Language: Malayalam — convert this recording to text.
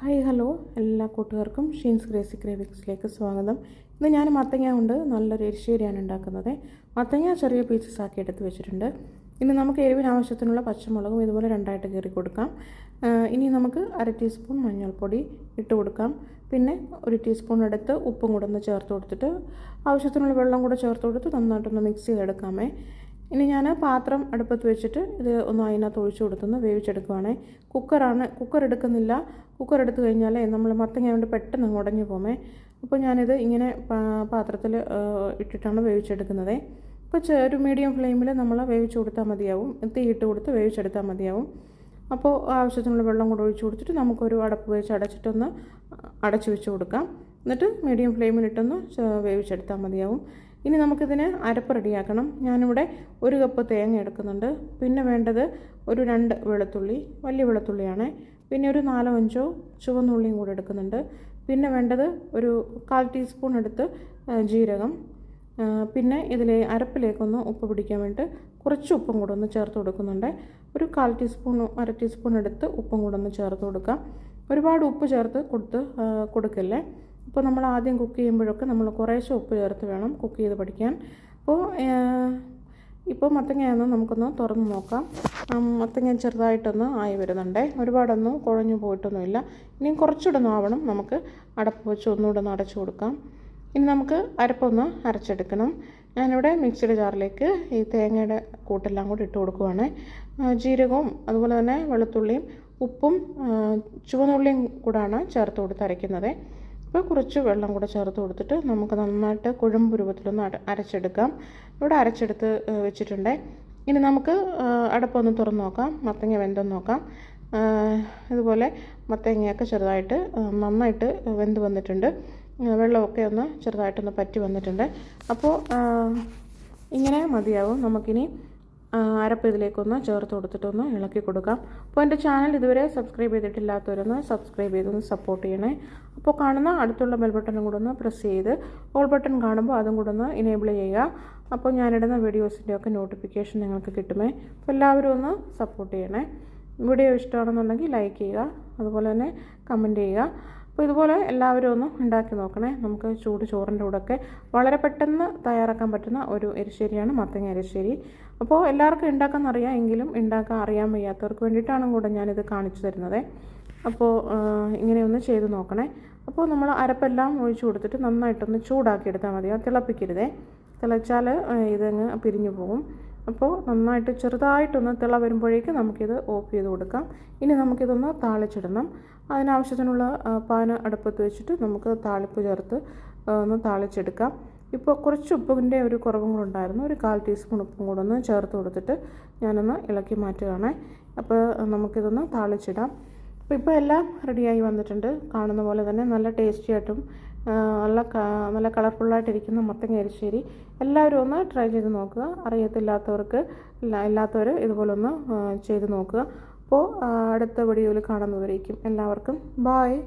Hi hello. എല്ലാ കൂട്ടുകാർക്കും ഷീൻസ് ഗ്രേസി ക്രേവിക്സിലേക്ക് സ്വാഗതം. ഇന്ന് ഞാൻ മത്തങ്ങ കൊണ്ട് നല്ലൊരു എരിശ്ശേരിയാണ് ഉണ്ടാക്കുന്നത്. മത്തങ്ങ ചെറിയ പീസസ് ആക്കി എടുത്ത് വെച്ചിട്ടുണ്ട്. ഇനി നമുക്ക് എരിവിന് ആവശ്യത്തിനുള്ള പച്ചമുളകും ഇതുപോലെ രണ്ടായിട്ട് കീറി കൊടുക്കാം. ഇനി നമുക്ക് അര ടീസ്പൂൺ മഞ്ഞൾപ്പൊടി ഇട്ട് കൊടുക്കാം. പിന്നെ ഒരു ടീസ്പൂൺ എടുത്ത് ഉപ്പും കൂടെ ഒന്ന് ചേർത്ത് കൊടുത്തിട്ട് ആവശ്യത്തിനുള്ള വെള്ളം കൂടെ ചേർത്ത് കൊടുത്ത് നന്നായിട്ടൊന്ന് മിക്സ് ചെയ്തെടുക്കാമേ. ഇനി ഞാൻ പാത്രം അടുപ്പത്ത് വെച്ചിട്ട് ഇത് ഒന്ന് അതിനകത്ത് ഒഴിച്ചു കൊടുത്തൊന്ന് വേവിച്ചെടുക്കുവാണേ. കുക്കറാണ് കുക്കർ എടുക്കുന്നില്ല. കുക്കർ എടുത്തു കഴിഞ്ഞാൽ നമ്മൾ മത്തങ്ങ കൊണ്ട് പെട്ടെന്ന് ഉടഞ്ഞു പോമേ അപ്പോൾ ഞാനിത് ഇങ്ങനെ പാത്രത്തിൽ ഇട്ടിട്ടാണ് വേവിച്ചെടുക്കുന്നത്. ഇപ്പോൾ ഒരു മീഡിയം ഫ്ലെയിമിൽ നമ്മൾ വേവിച്ച് കൊടുത്താൽ മതിയാവും. തീ ഇട്ട് കൊടുത്ത് വേവിച്ചെടുത്താൽ മതിയാവും. അപ്പോൾ ആവശ്യത്തിനുള്ള വെള്ളം കൂടെ ഒഴിച്ചു കൊടുത്തിട്ട് നമുക്കൊരു അടപ്പ് വെച്ച് അടച്ചിട്ടൊന്ന് അടച്ചു വെച്ച് കൊടുക്കാം. എന്നിട്ട് മീഡിയം ഫ്ലെയിമിലിട്ടൊന്ന് വേവിച്ചെടുത്താൽ മതിയാവും. ഇനി നമുക്കിതിന് അരപ്പ് റെഡിയാക്കണം. ഞാനിവിടെ ഒരു കപ്പ് തേങ്ങ എടുക്കുന്നുണ്ട്. പിന്നെ വേണ്ടത് ഒരു രണ്ട് വെളുത്തുള്ളി വലിയ വെളുത്തുള്ളിയാണ്. പിന്നെ ഒരു നാലോ അഞ്ചോ ചുവന്നുള്ളിയും കൂടെ എടുക്കുന്നുണ്ട്. പിന്നെ വേണ്ടത് ഒരു കാൽ ടീസ്പൂൺ എടുത്ത് ജീരകം. പിന്നെ ഇതിൽ അരപ്പിലേക്കൊന്ന് ഉപ്പ് പിടിക്കാൻ വേണ്ടി കുറച്ച് ഉപ്പും കൂടെ ഒന്ന് ചേർത്ത് കൊടുക്കുന്നുണ്ട്. ഒരു കാൽ ടീസ്പൂൺ അര ടീസ്പൂൺ എടുത്ത് ഉപ്പും കൂടെ ഒന്ന് ചേർത്ത് കൊടുക്കാം. ഒരുപാട് ഉപ്പ് ചേർത്ത് കൊടുത്ത് കൊടുക്കല്ലേ? അപ്പോൾ നമ്മൾ ആദ്യം കുക്ക് ചെയ്യുമ്പോഴൊക്കെ നമ്മൾ കുറേശ്ശെ ഉപ്പ് ചേർത്ത് വേണം കുക്ക് ചെയ്ത് പഠിക്കാൻ. അപ്പോൾ ഇപ്പോൾ മത്തങ്ങയൊന്ന് നമുക്കൊന്ന് തുറന്ന് നോക്കാം. മത്തങ്ങ ചെറുതായിട്ടൊന്ന് ആയി വരുന്നുണ്ട്. ഒരുപാടൊന്നും കുഴഞ്ഞു പോയിട്ടൊന്നുമില്ല. ഇനിയും കുറച്ചുകൂടെ ആവണം. നമുക്ക് അടപ്പ് വെച്ച് ഒന്നുകൂടെ ഒന്ന് അടച്ചു കൊടുക്കാം. ഇനി നമുക്ക് അരപ്പൊന്ന് അരച്ചെടുക്കണം. ഞാനിവിടെ മിക്സിയുടെ ജാറിലേക്ക് ഈ തേങ്ങയുടെ കൂട്ടെല്ലാം കൂടി ഇട്ട് കൊടുക്കുവാണ്. ജീരകവും അതുപോലെ തന്നെ വെളുത്തുള്ളിയും ഉപ്പും ചുവന്നുള്ളിയും കൂടാണ് ചേർത്ത് കൊടുത്ത് അരയ്ക്കുന്നത്. അപ്പോൾ കുറച്ച് വെള്ളം കൂടെ ചേർത്ത് കൊടുത്തിട്ട് നമുക്ക് നന്നായിട്ട് കുഴമ്പ് രൂപത്തിലൊന്ന് അര അരച്ചെടുക്കാം. ഇവിടെ അരച്ചെടുത്ത് വെച്ചിട്ടുണ്ട്. ഇനി നമുക്ക് അടപ്പൊന്ന് തുറന്ന് നോക്കാം. മത്തങ്ങ വെന്തൊന്ന് നോക്കാം. ഇതുപോലെ മത്തങ്ങയൊക്കെ ചെറുതായിട്ട് നന്നായിട്ട് വെന്ത് വന്നിട്ടുണ്ട്. വെള്ളമൊക്കെ ഒന്ന് ചെറുതായിട്ടൊന്ന് പറ്റി വന്നിട്ടുണ്ട്. അപ്പോൾ ഇങ്ങനെ മതിയാവും. നമുക്കിനി അരപ്പ് ഇതിലേക്കൊന്ന് ചേർത്ത് കൊടുത്തിട്ടൊന്ന് ഇളക്കി കൊടുക്കാം. അപ്പോൾ എന്റെ ചാനൽ ഇതുവരെ സബ്സ്ക്രൈബ് ചെയ്തിട്ടില്ലാത്തവരൊന്ന് സബ്സ്ക്രൈബ് ചെയ്തൊന്ന് സപ്പോർട്ട് ചെയ്യണേ. അപ്പോൾ കാണുന്ന അടുത്തുള്ള ബെൽ ബട്ടണും കൂടെ ഒന്ന് പ്രസ് ചെയ്ത് ഓൾ ബട്ടൺ കാണുമ്പോൾ അതും കൂടെ ഒന്ന് ഇനേബിൾ ചെയ്യുക. അപ്പോൾ ഞാനിടുന്ന വീഡിയോസിന്റെ ഒക്കെ നോട്ടിഫിക്കേഷൻ നിങ്ങൾക്ക് കിട്ടുമേ. അപ്പോൾ എല്ലാവരും ഒന്ന് സപ്പോർട്ട് ചെയ്യണേ. വീഡിയോ ഇഷ്ടമാണെന്നുണ്ടെങ്കിൽ ലൈക്ക് ചെയ്യുക. അതുപോലെ തന്നെ കമന്റ് ചെയ്യുക. അപ്പോൾ ഇതുപോലെ എല്ലാവരും ഒന്ന് ഉണ്ടാക്കി നോക്കണേ. നമുക്ക് ചൂട് ചോറിന്റെ കൂടെയൊക്കെ വളരെ പെട്ടെന്ന് തയ്യാറാക്കാൻ പറ്റുന്ന ഒരു എരിശ്ശേരിയാണ് മത്തങ്ങ എരിശ്ശേരി. അപ്പോൾ എല്ലാവർക്കും ഉണ്ടാക്കാൻ അറിയാം എങ്കിലും ഉണ്ടാക്കാൻ അറിയാൻ വയ്യാത്തവർക്ക് വേണ്ടിയിട്ടാണ് കൂടെ ഞാനിത് കാണിച്ചു തരുന്നത്. അപ്പോൾ ഇങ്ങനെയൊന്ന് ചെയ്ത് നോക്കണേ. അപ്പോൾ നമ്മൾ അരപ്പെല്ലാം ഒഴിച്ചു കൊടുത്തിട്ട് നന്നായിട്ടൊന്ന് ചൂടാക്കി എടുത്താൽ മതി. തിളപ്പിക്കരുതേ. തിളച്ചാൽ ഇതങ്ങ് പിരിഞ്ഞു പോകും. അപ്പോൾ നന്നായിട്ട് ചെറുതായിട്ടൊന്ന് തിള വരുമ്പോഴേക്ക് നമുക്കിത് ഓഫ് ചെയ്ത് കൊടുക്കാം. ഇനി നമുക്കിതൊന്ന് താളിച്ചിടണം. അതിനാവശ്യത്തിനുള്ള പാന് അടുപ്പത്ത് വെച്ചിട്ട് നമുക്ക് താളിപ്പ് ചേർത്ത് ഒന്ന് താളിച്ചെടുക്കാം. ഇപ്പോൾ കുറച്ച് ഉപ്പിന്റെ ഒരു കുറവും കൂടെ ഉണ്ടായിരുന്നു. ഒരു കാൽ ടീസ്പൂൺ ഉപ്പും കൂടെ ഒന്ന് ചേർത്ത് കൊടുത്തിട്ട് ഞാനൊന്ന് ഇളക്കി മാറ്റുകയാണ്. അപ്പോൾ നമുക്കിതൊന്ന് താളിച്ചിടാം. അപ്പോൾ ഇപ്പോൾ എല്ലാം റെഡിയായി വന്നിട്ടുണ്ട്. കാണുന്ന പോലെ തന്നെ നല്ല ടേസ്റ്റി ആയിട്ടും നല്ല നല്ല കളർഫുള്ളായിട്ടിരിക്കുന്ന മത്തങ്ങ എരിശ്ശേരി എല്ലാവരും ഒന്ന് ട്രൈ ചെയ്ത് നോക്കുക. അറിയത്തില്ലാത്തവർക്ക് ഇല്ല ഇല്ലാത്തവർ ഇതുപോലെ ഒന്ന് ചെയ്ത് നോക്കുക. അപ്പോൾ അടുത്ത വീഡിയോയിൽ കാണുന്നവരേക്കും എല്ലാവർക്കും. ബായ്